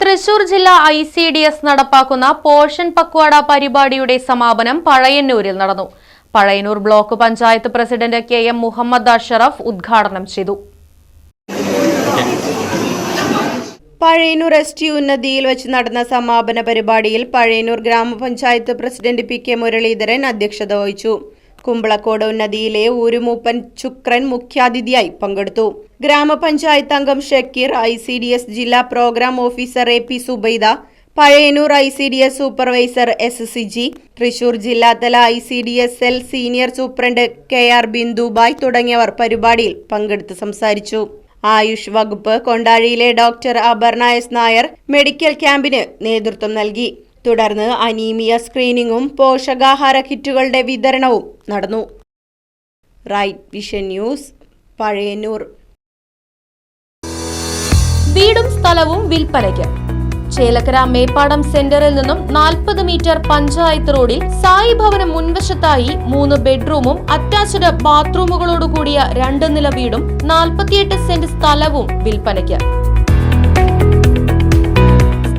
Thrissur ജില്ലാ I C D S നടപ്പാക്കുന്ന പോഷൻ പക്വാട പരിപാടിയുടെ സമാപനം പഴയന്നൂരിൽ നടന്നു. Pazhayannur block panchayat president K M Muhammad Ashraf ഉദ്ഘാടനം ചെയ്തു. പഴയന്നൂർ എസ് ടി ഉന്നതിയിൽ വെച്ച് നടന്ന സമാപന പരിപാടിയിൽ പഴയന്നൂർ ഗ്രാമപഞ്ചായത്ത് പ്രസിഡന്റ് പി കെ മുരളീധരൻ അധ്യക്ഷത വഹിച്ചു. കുമ്പളക്കോട് ഉന്നതിയിലെ ഊരുമൂപ്പൻ ചുക്രൻ മുഖ്യാതിഥിയായി പങ്കെടുത്തു. ഗ്രാമപഞ്ചായത്ത് അംഗം Shakeer I C D S ജില്ലാ programme officer A P Subaida Pazhayannur I C D S supervisor S C G Thrissur ജില്ലാതല I C D S L senior superintendent K R Bindubai തുടങ്ങിയവർ പരിപാടിയിൽ പങ്കെടുത്ത് സംസാരിച്ചു. ആയുഷ് വകുപ്പ് കൊണ്ടാഴിയിലെ doctor Aparna S Nair medical ക്യാമ്പിന് നേതൃത്വം നൽകി. തുടർന്ന് അനീമിയ സ്ക്രീനിങ്ങും പോഷകാഹാര കിറ്റുകളുടെ വിതരണവും നടന്നു. Right vision news Pazhayannur. വീടും സ്ഥലവും വിൽപ്പനയ്ക്ക്. ചേലക്കര മേപ്പാടം സെന്ററിൽ നിന്നും നാൽപ്പത് മീറ്റർ പഞ്ചായത്ത് റോഡിൽ സായി ഭവനം മുൻവശത്തായി മൂന്ന് ബെഡ്റൂമും അറ്റാച്ച്ഡ് ബാത്റൂമുകളോടുകൂടിയ രണ്ട് നില വീടും നാൽപ്പത്തിയെട്ട് സെന്റ് സ്ഥലവും വിൽപ്പനയ്ക്ക്.